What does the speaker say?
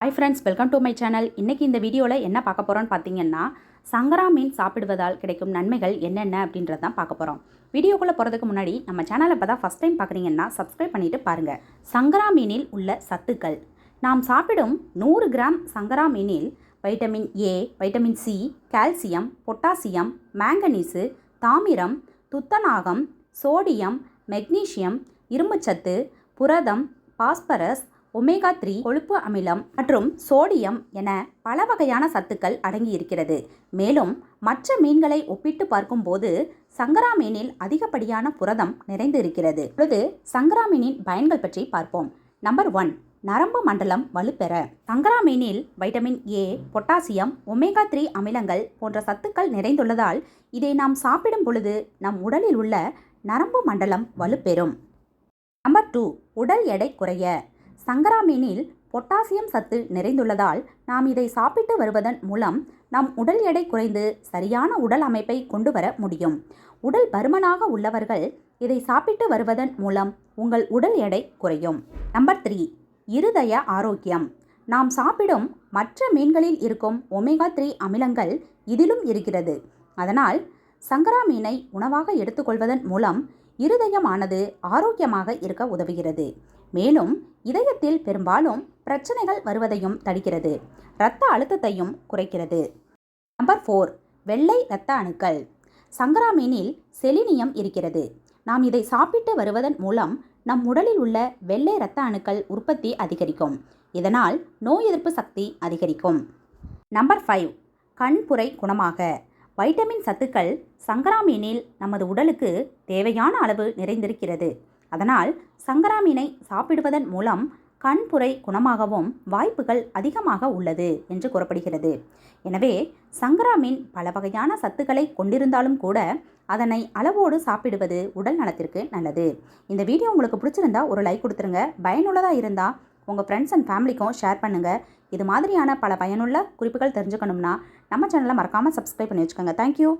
Hi friends welcome to my channel இன்றைக்கி இந்த வீடியோவில் என்ன பார்க்க போகிறோன்னு பார்த்தீங்கன்னா சங்கரா மீன் சாப்பிடுவதால் கிடைக்கும் நன்மைகள் என்னென்ன அப்படின்றது தான் பார்க்க போகிறோம் வீடியோக்குள்ளே போகிறதுக்கு முன்னாடி நம்ம சேனலை இப்போ தான் ஃபஸ்ட் டைம் பார்க்குறீங்கன்னா சப்ஸ்கிரைப் பண்ணிவிட்டு பாருங்கள் சங்கரா மீனில் உள்ள சத்துக்கள். நாம் சாப்பிடும் நூறு கிராம் சங்கரா மீனில் vitamin A vitamin C calcium potassium manganese தாமிரம் துத்தநாகம் சோடியம் மெக்னீசியம் இரும்புச்சத்து புரதம் பாஸ்பரஸ் ஒமேகா த்ரீ கொழுப்பு அமிலம் மற்றும் சோடியம் என பல வகையான சத்துக்கள் அடங்கியிருக்கிறது. மேலும் மற்ற மீன்களை ஒப்பிட்டு பார்க்கும்போது சங்கரா மீனில் அதிகப்படியான புரதம் நிறைந்து இருக்கிறது இப்பொழுது சங்கரா மீனின் பயன்கள் பற்றி பார்ப்போம். நம்பர் ஒன் நரம்பு மண்டலம் வலுப்பெற. சங்கரா மீனில் vitamin A potassium omega three அமிலங்கள் போன்ற சத்துக்கள் நிறைந்துள்ளதால் இதை நாம் சாப்பிடும் பொழுது நம் உடலில் உள்ள நரம்பு மண்டலம் வலுப்பெறும். நம்பர் டூ உடல் எடை குறைய. சங்கரா மீனில் பொட்டாசியம் சத்து நிறைந்துள்ளதால் நாம் இதை சாப்பிட்டு வருவதன் மூலம் நம் உடல் எடை குறைந்து சரியான உடல் அமைப்பை கொண்டு வர முடியும். உடல் பருமனாக உள்ளவர்கள் இதை சாப்பிட்டு வருவதன் மூலம் உங்கள் உடல் எடை குறையும். நம்பர் த்ரீ இருதய ஆரோக்கியம். நாம் சாப்பிடும் மற்ற மீன்களில் இருக்கும் ஒமேகா த்ரீ அமிலங்கள் இதிலும் இருக்கிறது. அதனால் சங்கரா மீனை உணவாக எடுத்துக்கொள்வதன் மூலம் இருதயமானது ஆரோக்கியமாக இருக்க உதவுகிறது. மேலும் இதயத்தில் பெரும்பாலும் பிரச்சனைகள் வருவதையும் தடுக்கிறது. இரத்த அழுத்தத்தையும் குறைக்கிறது. நம்பர் ஃபோர் வெள்ளை இரத்த அணுக்கள். சங்கரா மீனில் செலினியம் இருக்கிறது. நாம் இதை சாப்பிட்டு வருவதன் மூலம் நம் உடலில் உள்ள வெள்ளை இரத்த அணுக்கள் உற்பத்தி அதிகரிக்கும். இதனால் நோய் எதிர்ப்பு சக்தி அதிகரிக்கும். நம்பர் ஃபைவ் கண்புரை குணமாக. வைட்டமின் சத்துக்கள் சங்கரா மீனில் நமது உடலுக்கு தேவையான அளவு நிறைந்திருக்கிறது. அதனால் சங்கரா மீனை சாப்பிடுவதன் மூலம் கண்புரை குணமாகவும் வாய்ப்புகள் அதிகமாக உள்ளது என்று கூறப்படுகிறது. எனவே சங்கரா மீன் பல வகையான சத்துக்களை கொண்டிருந்தாலும் கூட அதனை அளவோடு சாப்பிடுவது உடல் நலத்திற்கு நல்லது. இந்த வீடியோ உங்களுக்கு பிடிச்சிருந்தா ஒரு லைக் கொடுத்துருங்க. பயனுள்ளதாக இருந்தால் உங்கள் ஃப்ரெண்ட்ஸ் அண்ட் ஃபேமிலிக்கும் ஷேர் பண்ணுங்கள் இது மாதிரியான பல பயனுள்ள குறிப்புகள் தெரிஞ்சுக்கணும்னா நம்ம சேனலை மறக்காமல் சப்ஸ்கிரைப் பண்ணி வச்சுக்கோங்க. தேங்க்யூ